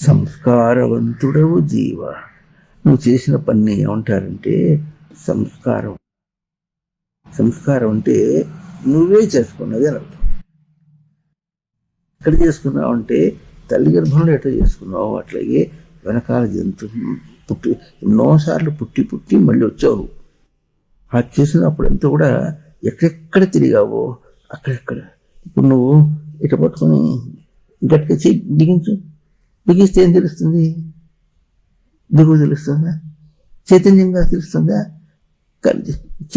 సంస్కారవంతుడవు జీవ. నువ్వు చేసిన పని ఏమంటారంటే సంస్కారం. సంస్కారం అంటే నువ్వే చేసుకున్నది అని అర్థం. ఎక్కడ చేసుకున్నావు అంటే తల్లి గర్భంలో ఎట్లా చేసుకున్నావు అట్లాగే వెనకాల జంతు పుట్టి ఎన్నోసార్లు పుట్టి పుట్టి మళ్ళీ వచ్చావు. ఆ చేసినప్పుడు అంతా కూడా ఎక్కడెక్కడ తిరిగావో అక్కడెక్కడ. ఇప్పుడు నువ్వు ఇట పట్టుకొని గట్టిగా చెయ్యి బిగించు బిగిస్తే ఏం తెలుస్తుంది? దిగువ తెలుస్తుందా? చైతన్యంగా తెలుస్తుందా?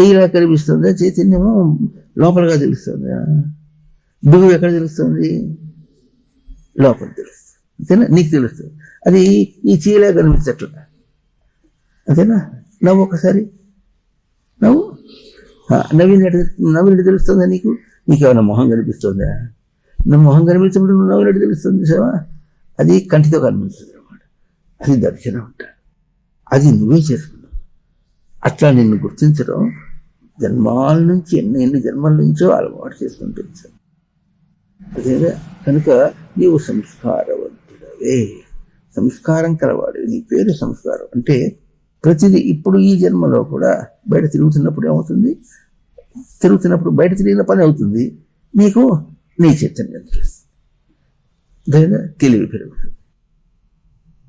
చేయిలా కనిపిస్తుందా? చైతన్యము లోపలగా తెలుస్తుందా? దిగువ ఎక్కడ తెలుస్తుంది? లోపల తెలుస్తుంది. అంతేనా? నీకు తెలుస్తుంది. అది ఈ చేయలా కనిపించట్లా అంతేనా? నవ్వు ఒకసారి. నవ్వు? ఆ, నవ్వినట్టు నవ్వినట్టు తెలుస్తుందా? నీకు? నీకేమైనా మొహం కనిపిస్తుందా? నా మొహం కనిపించినప్పుడు నువ్వు నవ్వినట్టు తెలుస్తుంది సేవా అది కంటితో కనిపిస్తుంది అనమాట అది దర్శనం అంటాడు అది నువ్వే చేసుకున్నావు. అట్లా నిన్ను గుర్తించడం జన్మాల నుంచి ఎన్ని ఎన్ని జన్మల నుంచో అలవాటు చేసుకుంటుంది సార్ అదేగా? కనుక నీవు సంస్కారవంతుడవే. సంస్కారం కలవాడు. నీ పేరు సంస్కారం. అంటే ప్రతిదీ ఇప్పుడు ఈ జన్మలో కూడా బయట తిరుగుతున్నప్పుడు ఏమవుతుంది? తిరుగుతున్నప్పుడు బయట తిరిగిన పని అవుతుంది. నీకు నీ చైతన్యం తెలుస్తుంది. అదేగా తెలివి పెరుగుతుంది.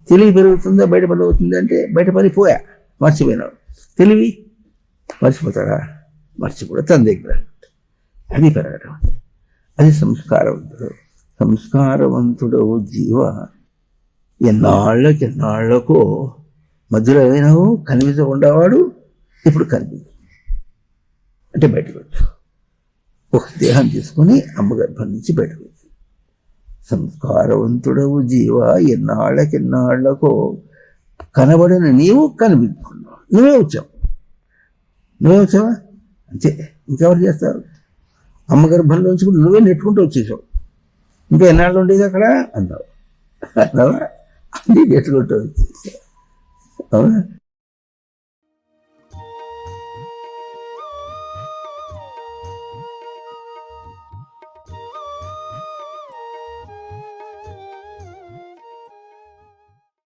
తెలివి పెరుగుతుందా బయట పని అవుతుంది అంటే బయట పని పోయా మర్చిపోయినాడు తెలివి? మర్చిపోతాడా మర్చిపోడు. తన దగ్గర. అది పెరగడం అది సంస్కారవంతుడు. సంస్కారవంతుడవు జీవ. ఎన్నాళ్ళకి ఎన్నాళ్ళకో మధ్యలో ఏమైనావు కనిపించకుండావాడు ఇప్పుడు కనిపించు అంటే బయటకు వచ్చు ఒక దేహం తీసుకొని అమ్మ గర్భం నుంచి బయటకు వచ్చు సంస్కారవంతుడవు జీవ ఎన్నాళ్ళకిన్నాళ్ళకో కనబడిన నీవు కనిపించుకున్నావు. నువ్వే వచ్చావు. నువ్వే వచ్చావా? అంతే. ఇంకెవరు చేస్తారు? అమ్మ గర్భంలోంచి కూడా నువ్వే నెట్టుకుంటూ వచ్చేసావు. ఇంకా ఎన్నాళ్ళు ఉండేది అక్కడ? అన్నావు. అన్నావా? అన్నీ నెట్టుకుంటూ వచ్చేసావు. అవునా?